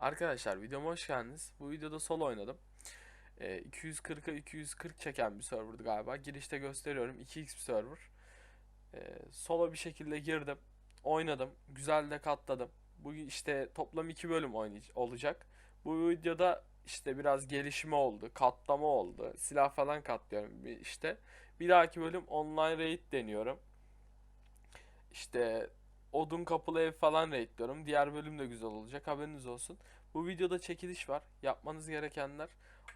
Arkadaşlar videoma hoş geldiniz. Bu videoda solo oynadım. Ee, 240'a 240 çeken bir serverdı galiba. Girişte gösteriyorum 2x bir server. Ee, solo bir şekilde girdim. Oynadım. Güzel de katladım. Bu işte toplam 2 bölüm olacak. Bu videoda işte biraz gelişme oldu. Katlama oldu. Silah falan katlıyorum işte. Bir dahaki bölüm online raid deniyorum. İşte odun kapılı ev falan raidliyorum. Diğer bölüm de güzel olacak. Haberiniz olsun. Bu videoda çekiliş var. Yapmanız gerekenler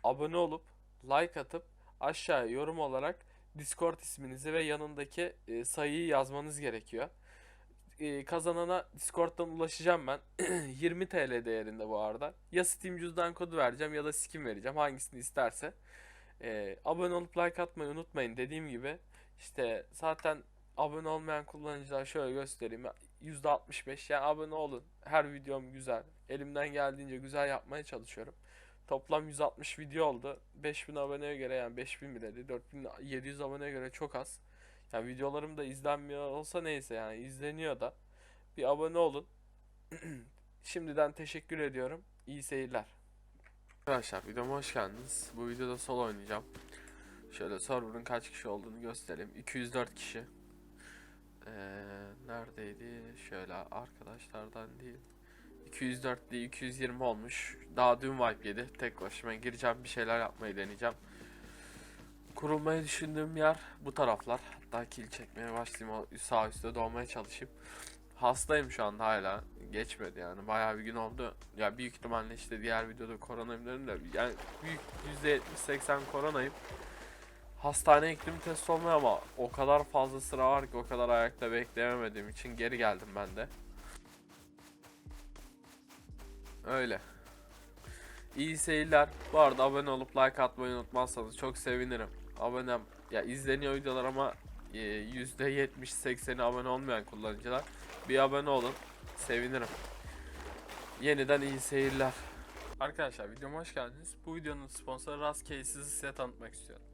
abone olup like atıp aşağıya yorum olarak Discord isminizi ve yanındaki e, sayıyı yazmanız gerekiyor. E, kazanana Discord'dan ulaşacağım ben. 20 TL değerinde bu arada. Ya Steam cüzdan kodu vereceğim ya da skin vereceğim. Hangisini isterse. E, abone olup like atmayı unutmayın. Dediğim gibi işte zaten abone olmayan kullanıcılar şöyle göstereyim. %65 yani abone olun. Her videom güzel. Elimden geldiğince güzel yapmaya çalışıyorum. Toplam 160 video oldu. 5000 aboneye göre yani 5000 bile değil. 4700 aboneye göre çok az. Yani videolarım da izlenmiyor olsa neyse yani izleniyor da. Bir abone olun. Şimdiden teşekkür ediyorum. İyi seyirler. Arkadaşlar videoma hoş geldiniz. Bu videoda solo oynayacağım. Şöyle server'ın kaç kişi olduğunu göstereyim. 204 kişi. Ee, neredeydi? Şöyle arkadaşlardan değil. 204 değil 220 olmuş. Daha dün wipe yedi. Tek başıma gireceğim bir şeyler yapmayı deneyeceğim. Kurulmayı düşündüğüm yer bu taraflar. Hatta kill çekmeye başlayayım. O sağ üstte doğmaya çalışayım. Hastayım şu anda hala. Geçmedi yani. Bayağı bir gün oldu. Ya büyük ihtimalle işte diğer videoda koronayım dedim de yani büyük %70-80 koronayım. Hastaneye gittim test olmuyor ama o kadar fazla sıra var ki o kadar ayakta bekleyemediğim için geri geldim ben de. Öyle. İyi seyirler. Bu arada abone olup like atmayı unutmazsanız çok sevinirim. Abonem ya izleniyor videolar ama e, %70-80'i abone olmayan kullanıcılar. Bir abone olun. Sevinirim. Yeniden iyi seyirler. Arkadaşlar videoma hoş geldiniz. Bu videonun sponsoru Rast Case'i size tanıtmak istiyorum.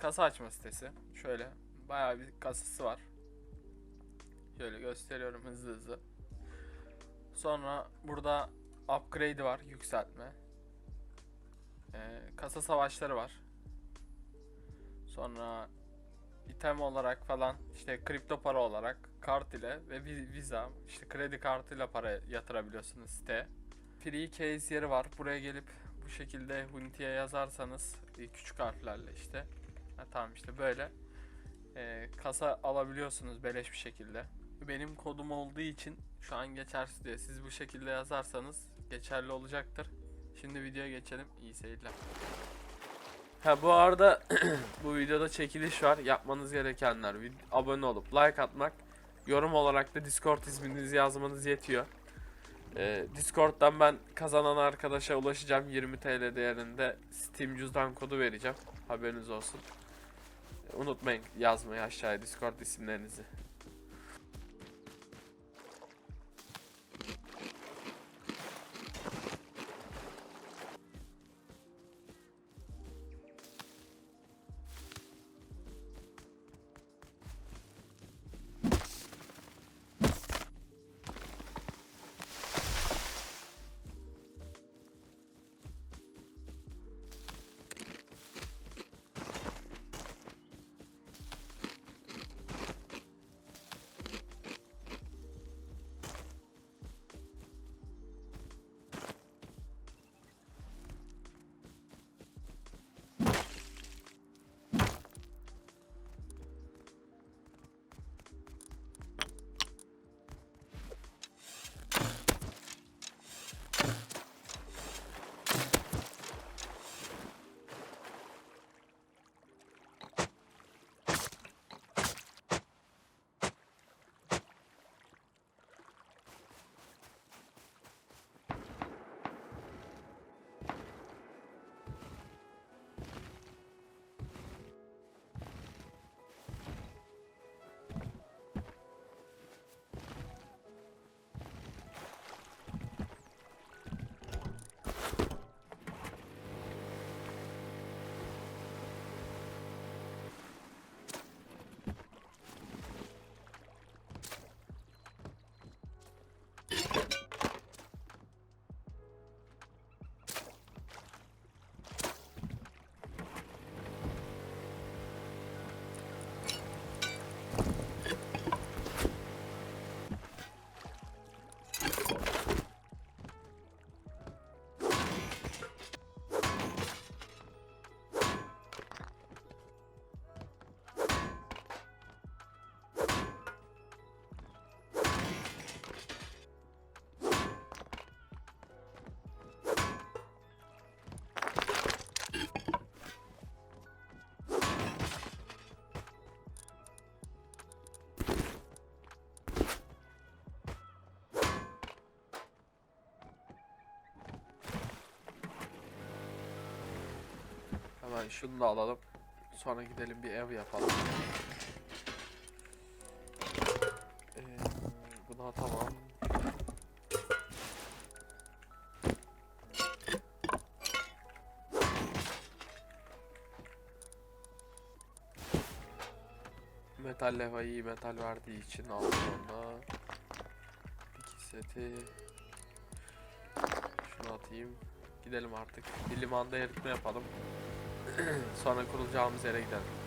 Kasa açma sitesi. Şöyle bayağı bir kasası var. Şöyle gösteriyorum hızlı hızlı. Sonra burada upgrade var, yükseltme. Ee, kasa savaşları var. Sonra item olarak falan işte kripto para olarak kart ile ve vi- visa işte kredi kartıyla para yatırabiliyorsunuz siteye. Free case yeri var. Buraya gelip bu şekilde Hunti'ye yazarsanız e, küçük harflerle işte. Ha, tamam işte böyle e, kasa alabiliyorsunuz beleş bir şekilde. Benim kodum olduğu için şu an geçersiz diye siz bu şekilde yazarsanız geçerli olacaktır. Şimdi videoya geçelim. İyi seyirler. Ha bu arada bu videoda çekiliş var. Yapmanız gerekenler abone olup like atmak, yorum olarak da Discord isminizi yazmanız yetiyor. Ee, Discord'dan ben kazanan arkadaşa ulaşacağım. 20 TL değerinde Steam cüzdan kodu vereceğim. Haberiniz olsun. Unutmayın yazmayı aşağıya Discord isimlerinizi. Hemen şunu da alalım. Sonra gidelim bir ev yapalım. Ee, buna tamam. Metal leva iyi metal verdiği için aldım onu. İki seti. Şunu atayım. Gidelim artık. Bir limanda eritme yapalım. Sonra kurulacağımız yere gidelim.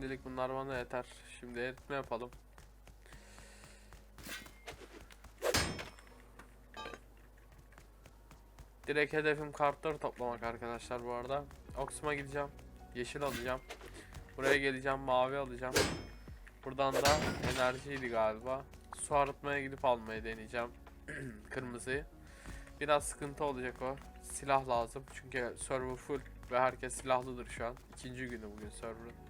Şimdilik bunlar bana yeter. Şimdi eritme yapalım. Direkt hedefim kartları toplamak arkadaşlar bu arada. Oksuma gideceğim. Yeşil alacağım. Buraya geleceğim mavi alacağım. Buradan da enerjiydi galiba. Su arıtmaya gidip almayı deneyeceğim. Kırmızıyı. Biraz sıkıntı olacak o. Silah lazım. Çünkü server full ve herkes silahlıdır şu an. İkinci günü bugün server'ın.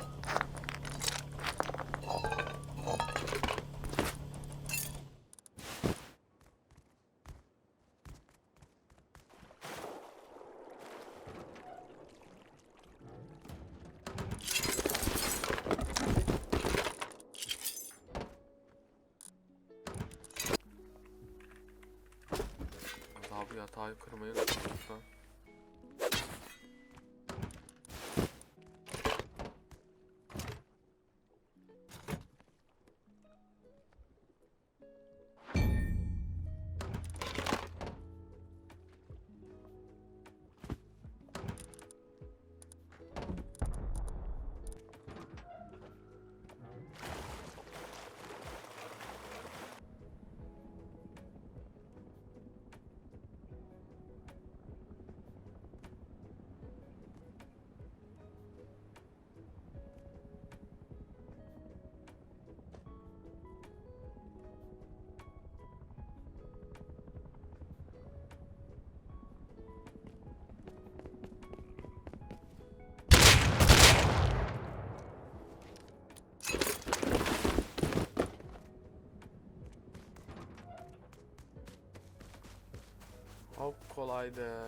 Hop kolaydı.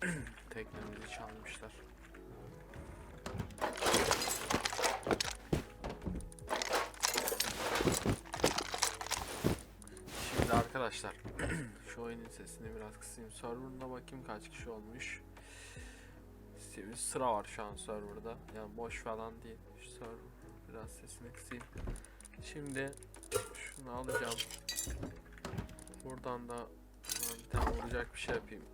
Teknemizi çalmışlar. Şimdi arkadaşlar şu oyunun sesini biraz kısayım. Server'ına bakayım kaç kişi olmuş. Bir sıra var şu an serverda. Yani boş falan değil. Şu server biraz sesini kısayım. Şimdi şunu alacağım. Buradan da Tane vuracak bir şey yapayım.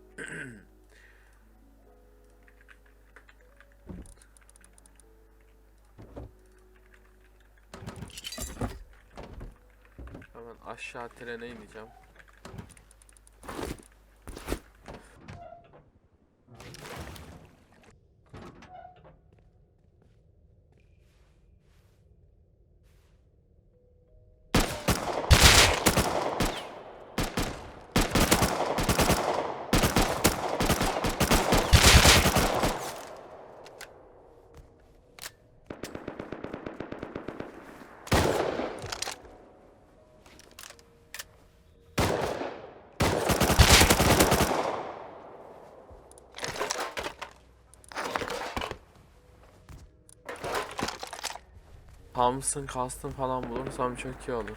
Hemen aşağı trene ineceğim. Thompson custom falan bulursam çok iyi olur.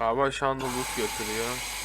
Galiba şu anda loot.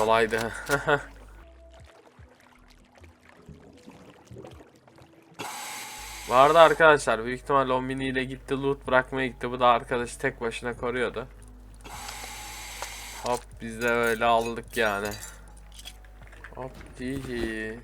Kolaydı. Bu arada arkadaşlar büyük ihtimalle o mini ile gitti loot bırakmaya gitti. Bu da arkadaşı tek başına koruyordu. Hop biz de öyle aldık yani. Hop cici.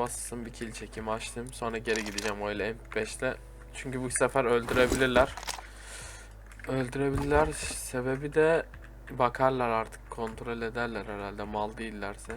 Bassın bir kill çekeyim açtım. Sonra geri gideceğim öyle MP5'le. Çünkü bu sefer öldürebilirler. Öldürebilirler. Sebebi de bakarlar artık kontrol ederler herhalde mal değillerse.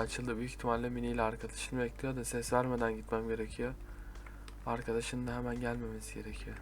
Açıldı büyük ihtimalle Mini ile arkadaşını bekliyor da ses vermeden gitmem gerekiyor. Arkadaşının da hemen gelmemesi gerekiyor.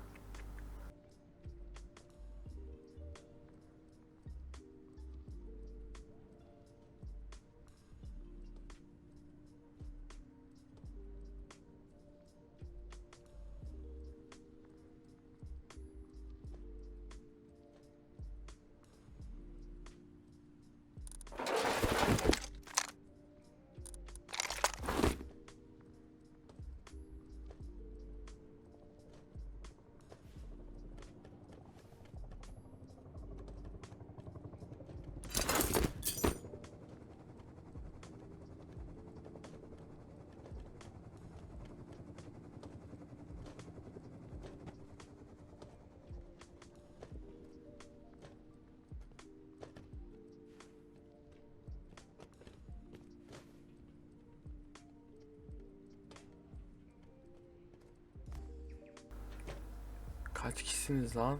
Kaç kişisiniz lan?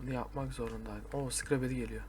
Bunu yapmak zorundaydım. Oo Scrabble geliyor.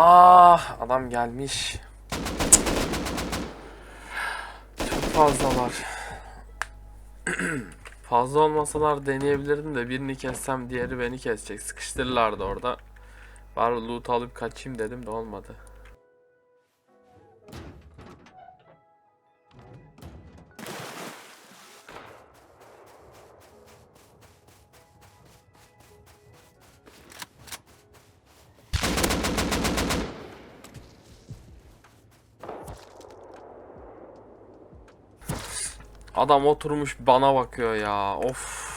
Ah adam gelmiş. Çok fazlalar. Fazla olmasalar deneyebilirdim de birini kessem diğeri beni kesecek. Sıkıştırırlardı orada. Bari loot alıp kaçayım dedim de olmadı. Adam oturmuş bana bakıyor ya. Of.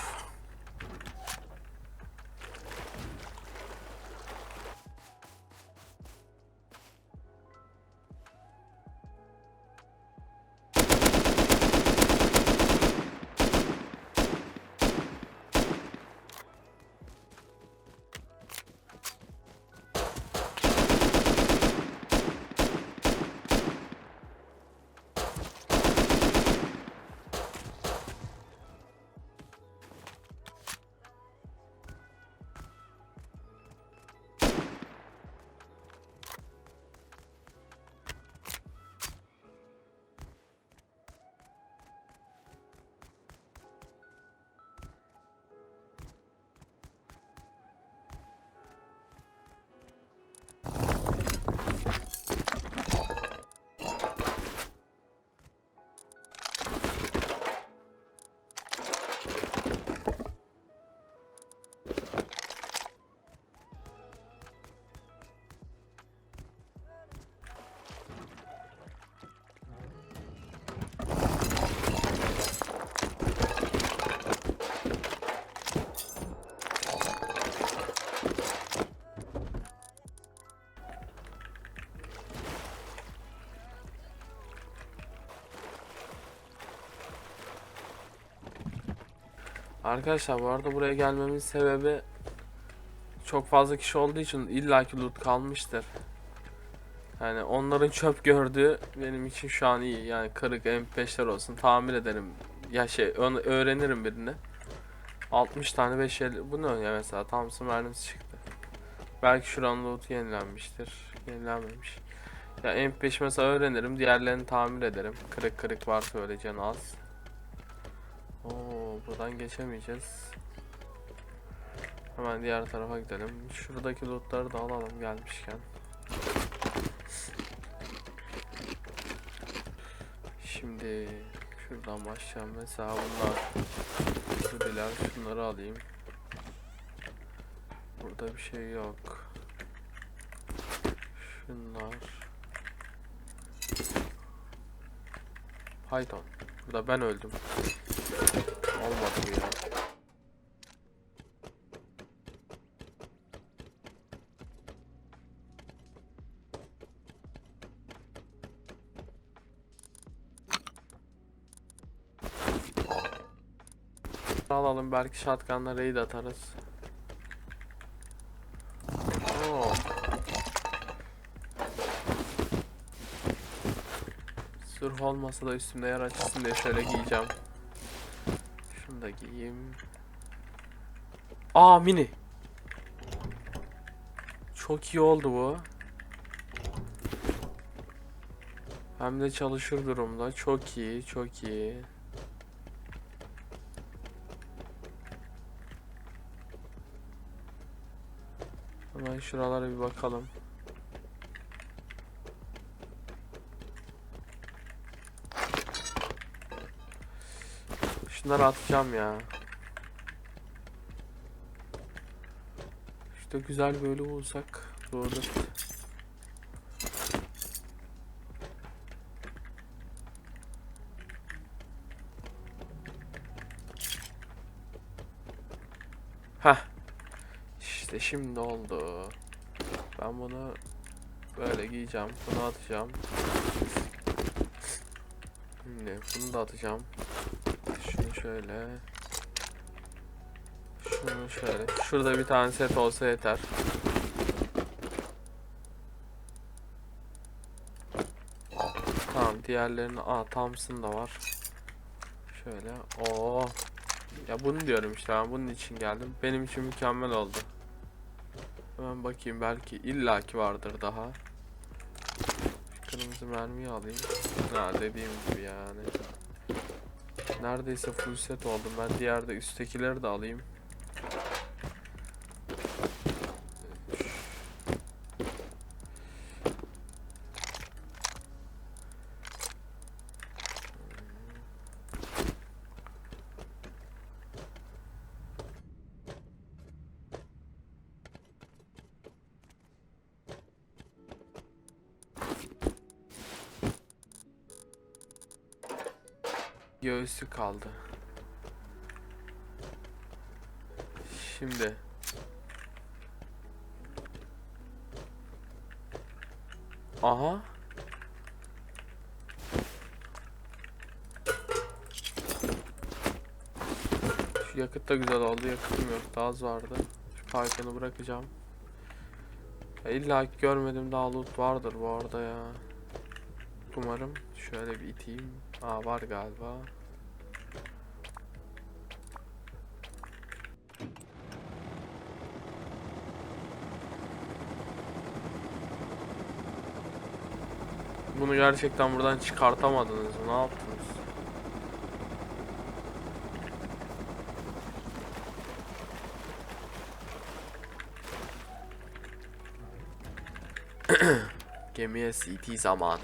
Arkadaşlar bu arada buraya gelmemin sebebi çok fazla kişi olduğu için illaki loot kalmıştır. Yani onların çöp gördüğü benim için şu an iyi. Yani kırık MP5'ler olsun tamir ederim. Ya şey öğrenirim birini. 60 tane 5 bu ne ya mesela Thompson mermisi çıktı. Belki şuranın loot'u yenilenmiştir. Yenilenmemiş. Ya MP5 mesela öğrenirim. Diğerlerini tamir ederim. Kırık kırık varsa öyle canı az. Oo, buradan geçemeyeceğiz. Hemen diğer tarafa gidelim. Şuradaki lootları da alalım gelmişken. Şimdi şuradan başlayalım. Mesela bunlar şuradalar. Şunları alayım. Burada bir şey yok. Şunlar. Python. Burada ben öldüm. Olmadı bu ya. Alalım belki shotgunla raid atarız. Oo. Sırf olmasa da üstümde yer açsın diye şöyle giyeceğim. Da giyeyim. Aa mini. Çok iyi oldu bu. Hem de çalışır durumda. Çok iyi, çok iyi. Hemen şuralara bir bakalım. Şunları atacağım ya. İşte güzel böyle olsak doğru. Heh. İşte şimdi oldu. Ben bunu böyle giyeceğim. Bunu atacağım. Şimdi bunu da atacağım. Şöyle. Şunu şöyle. Şurada bir tane set olsa yeter. Tamam diğerlerini aa Thompson da var. Şöyle. Oo. Ya bunu diyorum işte ben bunun için geldim. Benim için mükemmel oldu. Hemen bakayım belki illaki vardır daha. Şu kırmızı mermiyi alayım. Ha dediğim gibi yani. Neredeyse full set oldum. Ben diğer de üsttekileri de alayım. Göğsü kaldı. Şimdi. Aha. Şu yakıt da güzel oldu. Yakıtım yok. Daha az vardı. Şu parkını bırakacağım. Ya İlla görmedim daha loot vardır bu arada ya. Umarım. Şöyle bir iteyim. Aa var galiba. Bunu gerçekten buradan çıkartamadınız? Ne yaptınız? Gemiye CT zamanı.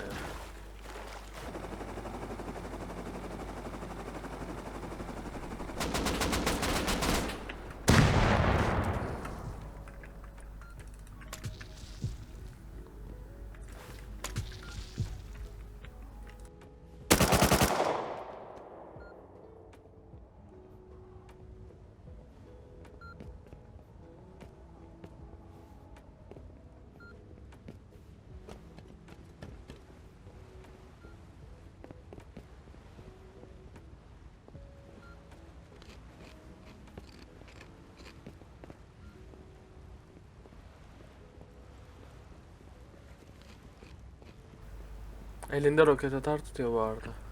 Elinde roket atar tutuyor bu arada.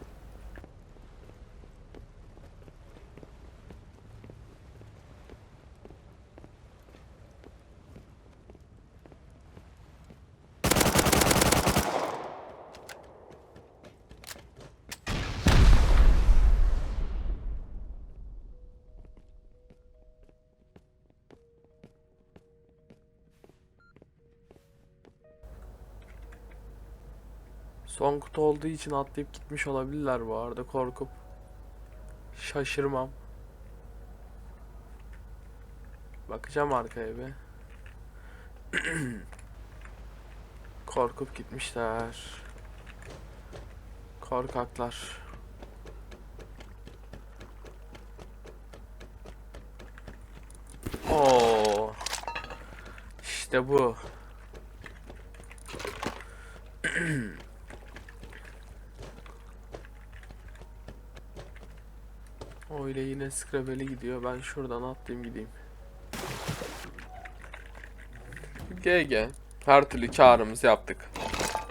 Son kutu olduğu için atlayıp gitmiş olabilirler bu arada korkup. Şaşırmam. Bakacağım arkaya bir. Korkup gitmişler. Korkaklar. Oo. İşte bu. Öyle yine Scrabble gidiyor. Ben şuradan atlayayım gideyim. GG. Her türlü karımızı yaptık.